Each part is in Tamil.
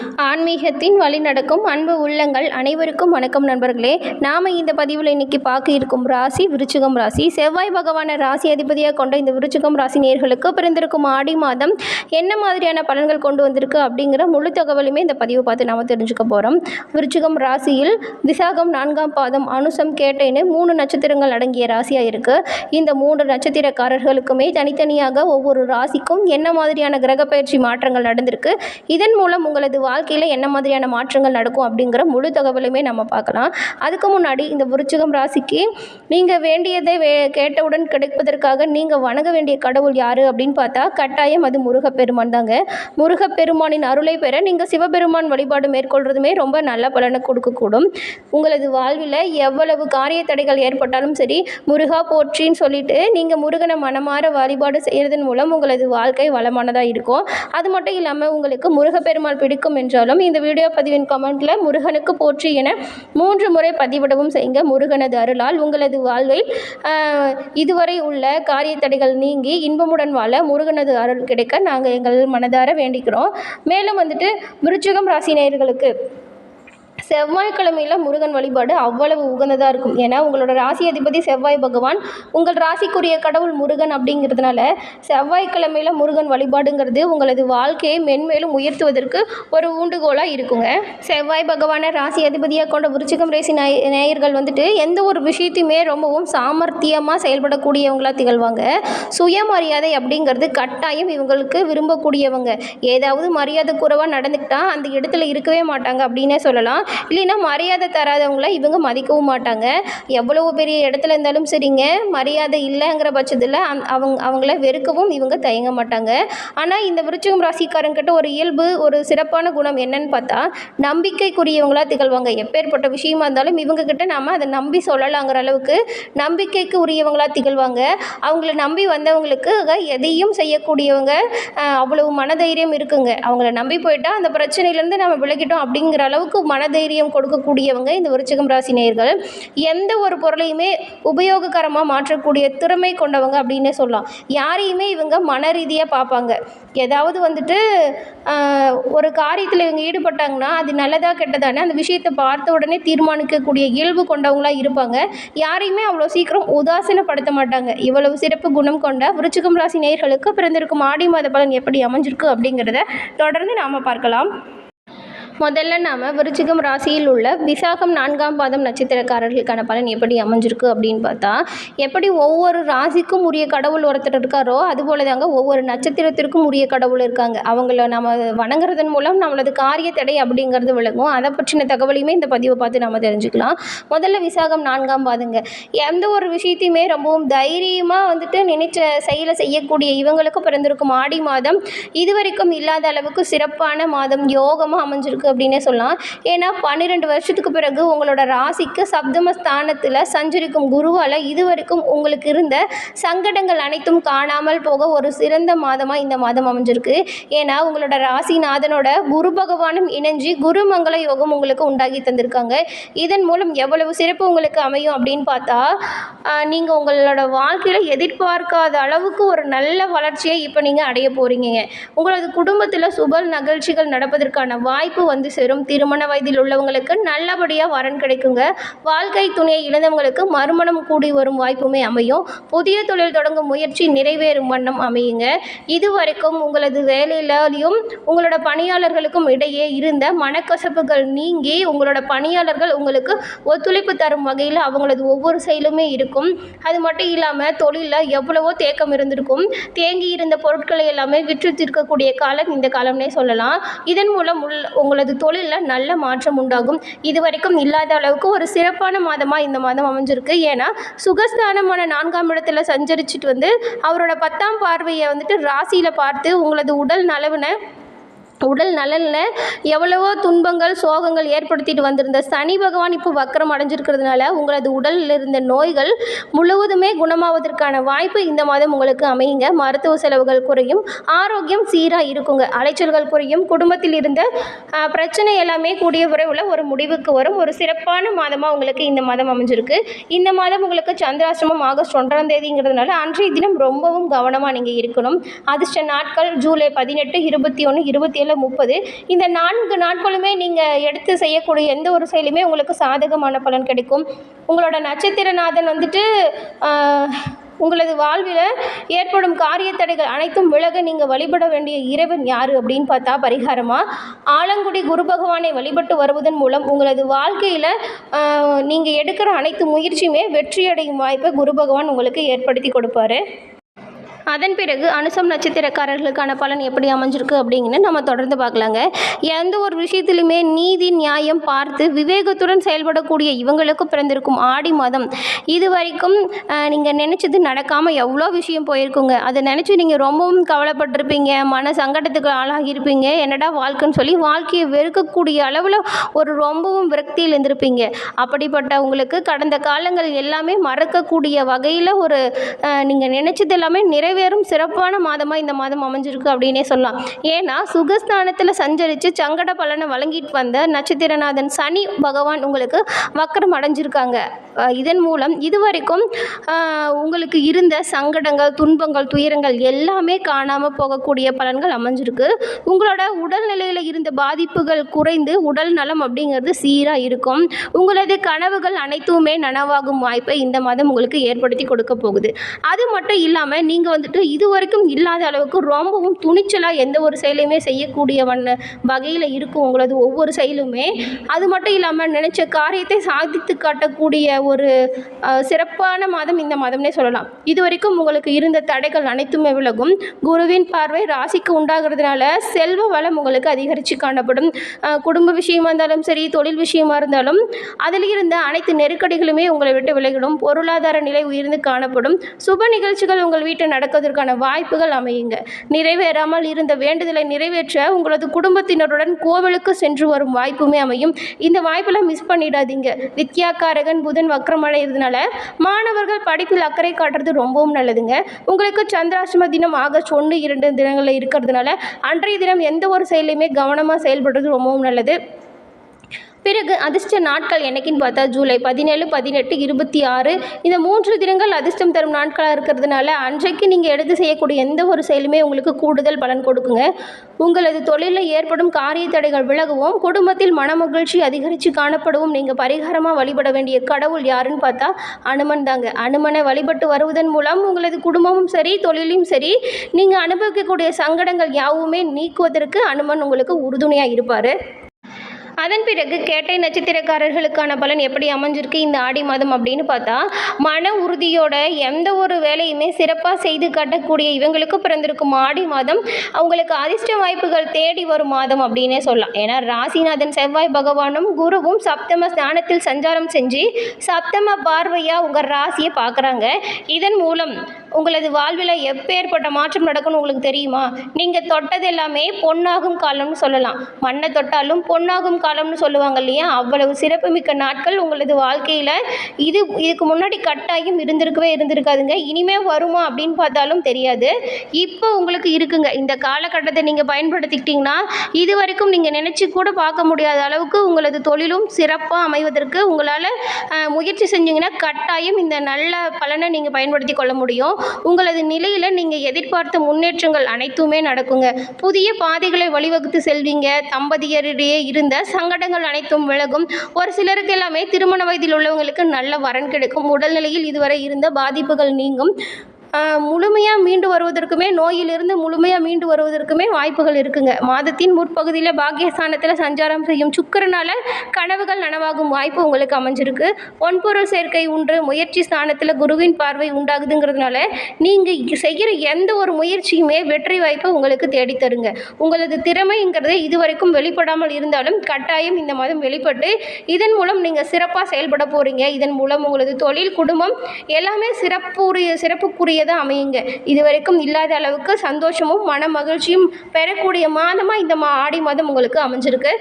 ஆன்மீகத்தின் வழி நடக்கும் அன்பு உள்ளங்கள் அனைவருக்கும் வணக்கம் நண்பர்களே. நாம் இந்த பதிவில் இன்னைக்கு பார்க்க இருக்கும் ராசி விருச்சிகம் ராசி. செவ்வாய் பகவானை ராசி அதிபதியாக கொண்ட இந்த விருச்சிகம் ராசி நேர்களுக்கு பிறந்திருக்கும் ஆடி மாதம் என்ன மாதிரியான பலன்கள் கொண்டு வந்திருக்கு அப்படிங்கிற முழு தகவலுமே இந்த பதிவை பார்த்து நாம் தெரிஞ்சுக்க போகிறோம் விருச்சிகம் ராசியில் விசாகம் நான்காம் பாதம் அனுசம் கேட்டேன்னு மூணு நட்சத்திரங்கள் அடங்கிய ராசியாக இருக்குது இந்த மூன்று நட்சத்திரக்காரர்களுக்குமே தனித்தனியாக ஒவ்வொரு ராசிக்கும் என்ன மாதிரியான கிரக பயிற்சி மாற்றங்கள் நடந்திருக்கு. இதன் மூலம் உங்களது வாழ்க்கையில் என்ன மாதிரியான மாற்றங்கள் நடக்கும் அப்படிங்கிற முழு தகவலுமே நம்ம பார்க்கலாம். அதுக்கு முன்னாடி இந்த விருச்சிகம் ராசிக்கு நீங்கள் வேண்டியதை வே கேட்டவுடன் கிடைப்பதற்காக நீங்கள் வணங்க வேண்டிய கடவுள் யார் அப்படின்னு பார்த்தா கட்டாயம் அது முருகப்பெருமான் தாங்க. முருகப்பெருமானின் அருளை பெற நீங்கள் சிவபெருமான் வழிபாடு மேற்கொள்றதுமே ரொம்ப நல்ல பலனை கொடுக்கக்கூடும். உங்களது வாழ்வில் எவ்வளவு காரிய தடைகள் ஏற்பட்டாலும் சரி முருகா போற்றின்னு சொல்லிட்டு நீங்கள் முருகனை மனமாற வழிபாடு செய்கிறதன் மூலம் உங்களது வாழ்க்கை வளமானதாக இருக்கும். அது மட்டும் இல்லாமல் உங்களுக்கு முருகப்பெருமாள் பிடிக்கும் என்றாலும் இந்த வீடியோ பதிவின் கமெண்ட்டில் முருகனுக்கு போற்றி என மூன்று முறை பதிவிடவும் செய்யுங்க. முருகனது அருளால் உங்களது வாழ்வில் இதுவரை உள்ள காரிய தடைகள் நீங்கி இன்பமுடன் வாழ முருகனது அருள் கிடைக்க நாங்கள் எங்கள் மனதார வேண்டிக்கிறோம். மேலும் வந்துட்டு விருச்சிகம் ராசி நேயர்களுக்கு செவ்வாய்க்கிழமையில் முருகன் வழிபாடு அவ்வளவு உகந்ததாக இருக்கும். ஏன்னா உங்களோட ராசி அதிபதி செவ்வாய் பகவான் உங்கள் ராசிக்குரிய கடவுள் முருகன் அப்படிங்கிறதுனால செவ்வாய்க்கிழமையில் முருகன் வழிபாடுங்கிறது உங்களது வாழ்க்கையை மென்மேலும் உயர்த்துவதற்கு ஒரு ஊண்டுகோலாக இருக்குங்க. செவ்வாய் பகவானை ராசி அதிபதியாக கொண்ட விருச்சிகம் ரேசி நேய நேயர்கள் வந்துட்டு எந்த ஒரு விஷயத்தையுமே ரொம்பவும் சாமர்த்தியமாக செயல்படக்கூடியவங்களாக திகழ்வாங்க. சுயமரியாதை அப்படிங்கிறது கட்டாயம் இவங்களுக்கு விரும்பக்கூடியவங்க. ஏதாவது மரியாதை குறைவாக நடந்துக்கிட்டால் அந்த இடத்துல இருக்கவே மாட்டாங்க அப்படின்னே சொல்லலாம். இல்லைன்னா மரியாதை தராதவங்கள இவங்க மதிக்கவும் மாட்டாங்க. எவ்வளவு பெரிய இடத்துல இருந்தாலும் சரிங்க மரியாதை இல்லைங்கிற பட்சத்தில் அந் அவங்க அவங்கள வெறுக்கவும் இவங்க தயங்க மாட்டாங்க. ஆனால் இந்த விருச்சிகம் ராசிக்காரங்கிட்ட ஒரு இயல்பு ஒரு சிறப்பான குணம் என்னன்னு பார்த்தா நம்பிக்கைக்குரியவங்களாக திகழ்வாங்க. எப்பேற்பட்ட விஷயமா இருந்தாலும் இவங்க கிட்ட அதை நம்பி சொல்லலாங்கிற அளவுக்கு நம்பிக்கைக்கு உரியவங்களாக திகழ்வாங்க. அவங்கள நம்பி வந்தவங்களுக்கு எதையும் செய்யக்கூடியவங்க அவ்வளவு மனதைரியம் இருக்குங்க. அவங்கள நம்பி போயிட்டால் அந்த பிரச்சனையிலேருந்து நம்ம விலகிட்டோம் அப்படிங்கிற அளவுக்கு மனதைரியம் கொடுக்கக்கூடியவங்க இந்த விருச்சிகம் ராசி நேயர்கள். எந்த ஒரு பொருளையுமே உபயோககரமாக மாற்றக்கூடிய திறமை கொண்டவங்க அப்படின்னே சொல்லலாம். யாரையுமே இவங்க மன ரீதியாக பார்ப்பாங்க. ஏதாவது வந்துட்டு ஒரு காரியத்தில் இவங்க ஈடுபட்டாங்கன்னா அது நல்லதாக கெட்டதானே அந்த விஷயத்தை பார்த்த உடனே தீர்மானிக்கக்கூடிய இயல்பு கொண்டவங்களாக இருப்பாங்க. யாரையுமே அவ்வளோ சீக்கிரம் உதாசீனப்படுத்த மாட்டாங்க. இவ்வளவு சிறப்பு குணம் கொண்ட விருச்சிகம் ராசி நேயர்களுக்கு பிறந்திருக்கும் ஆடி மாத பலன் எப்படி அமைஞ்சிருக்கு அப்படிங்கிறத தொடர்ந்து நாம் பார்க்கலாம். முதல்ல நாம் விருச்சிகம் ராசியில் உள்ள விசாகம் நான்காம் பாதம் நட்சத்திரக்காரர்களுக்கான பலன் எப்படி அமைஞ்சிருக்கு அப்படின்னு பார்த்தா எப்படி ஒவ்வொரு ராசிக்கும் உரிய கடவுள் ஒருத்தர் இருக்காரோ அதுபோல தாங்க ஒவ்வொரு நட்சத்திரத்திற்கும் உரிய கடவுள் இருக்காங்க. அவங்கள நம்ம வணங்குறதன் மூலம் நம்மளது காரிய தடை அப்படிங்கிறது விளங்கும். அதை பற்றின தகவலையுமே இந்த பதிவை பார்த்து நம்ம தெரிஞ்சுக்கலாம். முதல்ல விசாகம் நான்காம் பாதங்க. எந்த ஒரு விஷயத்தையுமே ரொம்பவும் தைரியமாக வந்துட்டு நினைச்ச செயலை செய்யக்கூடிய இவங்களுக்கு பிறந்திருக்கும் ஆடி மாதம் இதுவரைக்கும் இல்லாத அளவுக்கு சிறப்பான மாதம் யோகமாக அமைஞ்சிருக்கு அப்படின்னே சொல்லலாம். ஏன்னா பன்னிரெண்டு வருஷத்துக்கு பிறகு உங்களோட ராசிக்கு சப்தம ஸ்தானத்தில் சஞ்சரிக்கும் குருவால் இதுவரைக்கும் உங்களுக்கு இருந்த சங்கடங்கள் அனைத்தும் காணாமல் போக ஒரு சிறந்த மாதமாக இந்த மாதம் அமைஞ்சிருக்கு. ஏன்னா உங்களோட ராசிநாதனோட குரு பகவானும் இணைஞ்சு குருமங்கள யோகம் உங்களுக்கு உண்டாகி தந்திருக்காங்க. இதன் மூலம் எவ்வளவு சிறப்பு உங்களுக்கு அமையும் அப்படின்னு பார்த்தா நீங்கள் உங்களோட வாழ்க்கையில் எதிர்பார்க்காத அளவுக்கு ஒரு நல்ல வளர்ச்சியை இப்போ நீங்கள் அடைய போகிறீங்க உங்களது குடும்பத்தில் சுப நிகழ்ச்சிகள் நடப்பதற்கான வாய்ப்பு வந்து சேரும். திருமண வயதில் உள்ளவங்களுக்கு நல்லபடியாக வரன் கிடைக்குங்க. வாழ்க்கை துணையை இழந்தவங்களுக்கு மறுமணம் கூடி வரும் வாய்ப்புமே அமையும். புதிய தொழில் தொடங்கும் முயற்சி நிறைவேறும் வண்ணம் அமையுங்க. இதுவரைக்கும் உங்களது வேலையிலையும் உங்களோட பணியாளர்களுக்கும் இடையே இருந்த மனக்கசப்புகள் நீங்கி உங்களோட பணியாளர்கள் உங்களுக்கு ஒத்துழைப்பு தரும் வகையில் அவங்களது ஒவ்வொரு செயலுமே இருக்கும். அது மட்டும் இல்லாமல் தொழிலில் எவ்வளவோ தேக்கம் இருந்திருக்கும். தேங்கி இருந்த பொருட்களை எல்லாமே விற்று தீர்க்கக்கூடிய காலம் இந்த காலம்னே சொல்லலாம். இதன் மூலம் உள் உங்களது தொழிலில் நல்ல மாற்றம் உண்டாகும். இதுவரைக்கும் இல்லாத அளவுக்கு ஒரு சிறப்பான மாதமாக இந்த மாதம் அமைஞ்சிருக்கு. ஏன்னா சுகஸ்தானமான நான்காம் இடத்துல சஞ்சரிச்சுட்டு வந்து அவரோட பத்தாம் பார்வையை வந்துட்டு ராசியில் பார்த்து உங்களது உடல் நலவினை உடல் நலனில் எவ்வளவோ துன்பங்கள் சோகங்கள் ஏற்படுத்திட்டு வந்திருந்த சனி பகவான் இப்போ வக்கரம் அடைஞ்சிருக்கிறதுனால உங்களது உடலில் இருந்த நோய்கள் முழுவதுமே குணமாவதற்கான வாய்ப்பு இந்த மாதம் உங்களுக்கு அமையுங்க. மருத்துவ செலவுகள் குறையும் ஆரோக்கியம் சீராக இருக்குங்க. அலைச்சல்கள் குறையும் குடும்பத்தில் இருந்த பிரச்சனை எல்லாமே கூடிய விரைவில் ஒரு முடிவுக்கு வரும். ஒரு சிறப்பான மாதமாக உங்களுக்கு இந்த மாதம் அமைஞ்சிருக்கு. இந்த மாதம் உங்களுக்கு சந்திராசிரமம் ஆகஸ்ட் ஒன்றாம் தேதிங்கிறதுனால அன்றைய தினம் ரொம்பவும் கவனமாக நீங்கள் இருக்கணும். அதிர்ஷ்ட நாட்கள் ஜூலை பதினெட்டு இருபத்தி ஒன்று இருபத்தி ஏழு முதல்ல முப்பது. இந்த நான்கு நாட்களுமே நீங்கள் எடுத்து செய்யக்கூடிய எந்த ஒரு செயலுமே உங்களுக்கு சாதகமான பலன் கிடைக்கும். உங்களோட நட்சத்திரநாதன் வந்துட்டு உங்களது வாழ்வில் ஏற்படும் காரிய தடைகள் அனைத்தும் விலக நீங்கள் வழிபட வேண்டிய இறைவன் யார் அப்படின்னு பார்த்தா பரிகாரமாக ஆலங்குடி குரு பகவானை வழிபட்டு வருவதன் மூலம் உங்களது வாழ்க்கையில் நீங்கள் எடுக்கிற அனைத்து முயற்சியுமே வெற்றியடையும் வாய்ப்பை குரு பகவான் உங்களுக்கு ஏற்படுத்தி கொடுப்பாரு. அதன் பிறகு அனுசம் நட்சத்திரக்காரர்களுக்கான பலன் எப்படி அமைஞ்சிருக்கு அப்படிங்கன்னு நம்ம தொடர்ந்து பார்க்கலாங்க. எந்த ஒரு விஷயத்திலுமே நீதி நியாயம் பார்த்து விவேகத்துடன் செயல்படக்கூடிய இவங்களுக்கு பிறந்திருக்கும் ஆடி மாதம். இது வரைக்கும் நீங்கள் நினச்சது நடக்காமல் எவ்வளோ விஷயம் போயிருக்குங்க. அதை நினச்சி நீங்கள் ரொம்பவும் கவலைப்பட்டிருப்பீங்க. மன சங்கடத்துக்கு ஆளாகியிருப்பீங்க. என்னடா வாழ்க்கைன்னு சொல்லி வாழ்க்கையை வெறுக்கக்கூடிய அளவில் ஒரு ரொம்பவும் விரக்தியில் இருந்திருப்பீங்க. அப்படிப்பட்ட உங்களுக்கு கடந்த காலங்கள் எல்லாமே மறக்கக்கூடிய வகையில் ஒரு நீங்கள் நினச்சது எல்லாமே நிறை நிறைவேறும் சிறப்பான மாதமாக இந்த மாதம் அமைஞ்சிருக்கு அப்படின்னே சொல்லலாம். ஏன்னா சுகஸ்தானத்தில் சஞ்சரித்து சங்கட பலனை வழங்கிட்டு வந்த நட்சத்திரநாதன் சனி பகவான் உங்களுக்கு வக்கரம் அடைஞ்சிருக்காங்க. இதன் மூலம் இதுவரைக்கும் உங்களுக்கு இருந்த சங்கடங்கள் துன்பங்கள் துயரங்கள் எல்லாமே காணாமல் போகக்கூடிய பலன்கள் அமைஞ்சிருக்கு. உங்களோட உடல்நிலையில் இருந்த பாதிப்புகள் குறைந்து உடல் நலம் அப்படிங்கிறது சீராக இருக்கும். உங்களது கனவுகள் அனைத்துமே நனவாகும் வாய்ப்பை இந்த மாதம் உங்களுக்கு ஏற்படுத்தி கொடுக்க போகுது. அது மட்டும் இல்லாமல் நீங்கள் வந்துட்டு இது வரைக்கும் இல்லாத அளவுக்கு ரொம்பவும் துணிச்சலாக எந்த ஒரு செயலையுமே செய்யக்கூடிய வண்ண வகையில் இருக்கும் உங்களது ஒவ்வொரு செயலுமே. அது மட்டும் இல்லாமல் நினச்ச காரியத்தை சாதித்து காட்டக்கூடிய ஒரு சிறப்பான மாதம் இந்த மாதம்னே சொல்லலாம். இது வரைக்கும் உங்களுக்கு இருந்த தடைகள் அனைத்துமே விலகும். குருவின் பார்வை ராசிக்கு உண்டாகிறதுனால செல்வ வளம் உங்களுக்கு அதிகரித்து காணப்படும். குடும்ப விஷயமா இருந்தாலும் சரி தொழில் விஷயமா இருந்தாலும் அதில் இருந்த அனைத்து நெருக்கடிகளுமே உங்களை விட்டு விலகிடும். பொருளாதார நிலை உயர்ந்து காணப்படும். சுப நிகழ்ச்சிகள் உங்கள் வீட்டில் நடக்கிறதுக்கான வாய்ப்புகள் அமையுங்க. நிறைவேறாமல் இருந்த வேண்டுதலை நிறைவேற்ற உங்களது குடும்பத்தினருடன் கோவிலுக்கு சென்று வரும் வாய்ப்புமே அமையும். இந்த வாய்ப்பெல்லாம் மிஸ் பண்ணிடாதீங்க. வித்யாக்காரகன் புதன் வக்ரமடைகிறதுனால மாணவர்கள் படிப்பில் அக்கறை காட்டுறது ரொம்பவும் நல்லதுங்க. உங்களுக்கு சந்திராசிரம தினம் ஆகஸ்ட் ஒன்று இரண்டு தினங்களில் இருக்கிறதுனால அன்றைய தினம் எந்த ஒரு செயலையுமே கவனமாக செயல்படுறது ரொம்பவும் நல்லது. பிறகு அதிர்ஷ்ட நாட்கள் என்னைக்குன்னு பார்த்தா ஜூலை பதினேழு பதினெட்டு இருபத்தி ஆறு. இந்த மூன்று தினங்கள் அதிர்ஷ்டம் தரும் நாட்களாக இருக்கிறதுனால அன்றைக்கு நீங்கள் எடுத்து செய்யக்கூடிய எந்த ஒரு செயலுமே உங்களுக்கு கூடுதல் பலன் கொடுக்குங்க. உங்களது தொழிலில் ஏற்படும் காரிய தடைகள் விலகவும். குடும்பத்தில் மனமகிழ்ச்சி அதிகரித்து காணப்படவும். நீங்கள் பரிகாரமாக வழிபட வேண்டிய கடவுள் யாருன்னு பார்த்தா அனுமன் தாங்க. அனுமனை வழிபட்டு வருவதன் மூலம் உங்களது குடும்பமும் சரி தொழிலும் சரி நீங்கள் அனுபவிக்கக்கூடிய சங்கடங்கள் யாவுமே நீக்குவதற்கு அனுமன் உங்களுக்கு உறுதுணையாக இருப்பார். அதன் பிறகு கேட்டை நட்சத்திரக்காரர்களுக்கான பலன் எப்படி அமைஞ்சிருக்கு? இந்த ஆடி மாதம் அப்படின்னு பார்த்தா மன உறுதியோட எந்த ஒரு வேலையுமே சிறப்பாக செய்து காட்டக்கூடிய இவங்களுக்கு பிறந்திருக்கும் ஆடி மாதம் அவங்களுக்கு அதிர்ஷ்ட வாய்ப்புகள் தேடி வரும் மாதம் அப்படின்னே சொல்லலாம். ஏன்னா ராசிநாதன் செவ்வாய் பகவானும் குருவும் சப்தம ஸ்தானத்தில் சஞ்சாரம் செஞ்சு சப்தம பார்வையாக உங்கள் ராசியை பார்க்குறாங்க. இதன் மூலம் உங்களது வாழ்வில் எப்பேற்பட்ட மாற்றம் நடக்கும்னு உங்களுக்கு தெரியுமா? நீங்கள் தொட்டது எல்லாமே பொன்னாகும் காலம்னு சொல்லலாம். மண்ணை தொட்டாலும் பொன்னாகும் காலம்னு சொல்லுவாங்க இல்லையா? அவ்வளவு சிறப்புமிக்க நாட்கள் உங்களது வாழ்க்கையில் இது இதுக்கு முன்னாடி கட்டாயம் இருந்திருக்கவே இருந்திருக்காதுங்க. இனிமே வருமா அப்படின்னு பார்த்தாலும் தெரியாது. இப்போ உங்களுக்கு இருக்குங்க. இந்த காலகட்டத்தை நீங்கள் பயன்படுத்திக்கிட்டிங்கன்னா இது வரைக்கும் நீங்கள் நினச்சி கூட பார்க்க முடியாத அளவுக்கு உங்களது தொழிலும் சிறப்பாக அமைவதற்கு உங்களால் முயற்சி செஞ்சிங்கன்னா கட்டாயம் இந்த நல்ல பலனை நீங்கள் பயன்படுத்தி கொள்ள முடியும். உங்களது நிலையில் நீங்கள் எதிர்பார்த்த முன்னேற்றங்கள் அனைத்துமே நடக்குங்க. புதிய பாதைகளை வழிவகுத்து செல்வீங்க. தம்பதியரிடையே இருந்த சங்கடங்கள் அனைத்தும் விலகும். ஒரு சிலருக்கு எல்லாமே திருமண வயதில் உள்ளவங்களுக்கு நல்ல வரன் கிடைக்கும். உடல்நிலையில் இதுவரை இருந்த பாதிப்புகள் நீங்கும். முழுமையாக மீண்டு வருவதற்குமே நோயிலிருந்து முழுமையாக மீண்டு வருவதற்குமே வாய்ப்புகள் இருக்குங்க. மாதத்தின் முற்பகுதியில் பாக்கியஸ்தானத்தில் சஞ்சாரம் செய்யும் சுக்கரனால் கனவுகள் நனவாகும் வாய்ப்பு உங்களுக்கு அமைஞ்சிருக்கு. ஒன்பொருள் சேர்க்கை உண்டு முயற்சி ஸ்தானத்தில் குருவின் பார்வை உண்டாகுதுங்கிறதுனால நீங்கள் செய்கிற எந்த ஒரு முயற்சியுமே வெற்றி வாய்ப்பை உங்களுக்கு தேடித்தருங்க. உங்களது திறமைங்கிறது இதுவரைக்கும் வெளிப்படாமல் இருந்தாலும் கட்டாயம் இந்த மாதம் வெளிப்பட்டு இதன் மூலம் நீங்கள் சிறப்பாக செயல்பட போகிறீங்க இதன் மூலம் உங்களது தொழில் குடும்பம் எல்லாமே சிறப்புரிய சிறப்புக்குரிய சிறப்புக்குரியதாக அமையுங்க. இதுவரைக்கும் இல்லாத அளவுக்கு சந்தோஷமும் மன மகிழ்ச்சியும் பெறக்கூடிய மாதமாக இந்த மா ஆடி மாதம் உங்களுக்கு அமைஞ்சிருக்கு?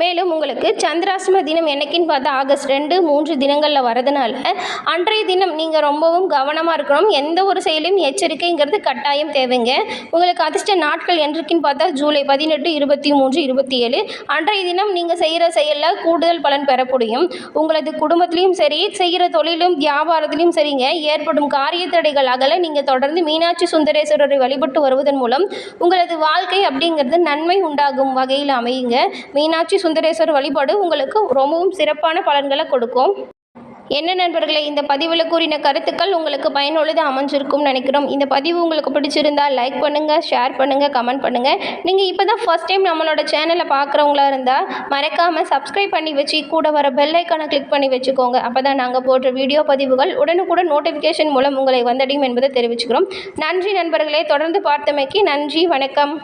மேலும் உங்களுக்கு சந்திராசிரம தினம் என்னைக்குன்னு பார்த்தா ஆகஸ்ட் ரெண்டு மூன்று தினங்களில் வரதுனால அன்றைய தினம் நீங்கள் ரொம்பவும் கவனமாக இருக்கணும். எந்த ஒரு செயலையும் எச்சரிக்கைங்கிறது கட்டாயம் தேவைங்க. உங்களுக்கு அதிர்ஷ்ட நாட்கள் என்றைக்குன்னு பார்த்தா ஜூலை பதினெட்டு இருபத்தி மூன்று இருபத்தி ஏழு. அன்றைய தினம் நீங்கள் செய்கிற செயலில் கூடுதல் பலன் பெற முடியும். உங்களது குடும்பத்திலையும் சரி செய்கிற தொழிலும் வியாபாரத்திலையும் சரிங்க. ஏற்படும் காரிய தடைகள் அகல நீங்கள் தொடர்ந்து மீனாட்சி சுந்தரேஸ்வரரை வழிபட்டு வருவதன் மூலம் உங்களது வாழ்க்கை அப்படிங்கிறது நன்மை உண்டாகும் வகையில் அமையுங்க. மீனாட்சி சுந்தரேஸ்வர் வழிபாடு உங்களுக்கு ரொம்பவும் சிறப்பான பலன்களை கொடுக்கும். என்ன நண்பர்களே இந்த பதிவில் கூறின கருத்துக்கள் உங்களுக்கு பயனுள்ளதாக அமைஞ்சிருக்கும்னு நினைக்கிறோம். இந்த பதிவு உங்களுக்கு பிடிச்சிருந்தா லைக் பண்ணுங்கள் ஷேர் பண்ணுங்கள் கமெண்ட் பண்ணுங்கள் நீங்கள் இப்போ தான் ஃபஸ்ட் டைம் நம்மளோட சேனலை பார்க்குறவங்களா இருந்தால் மறக்காமல் சப்ஸ்கிரைப் பண்ணி வச்சு கூட வர பெல்லைக்கான கிளிக் பண்ணி வச்சுக்கோங்க. அப்போ தான் நாங்கள் போடுற வீடியோ பதிவுகள் உடனுக்குடன் நோட்டிஃபிகேஷன் மூலம் உங்களை வந்தடையும் என்பதை தெரிவிச்சுக்கிறோம். நன்றி நண்பர்களே தொடர்ந்து பார்த்தமைக்கு நன்றி வணக்கம்.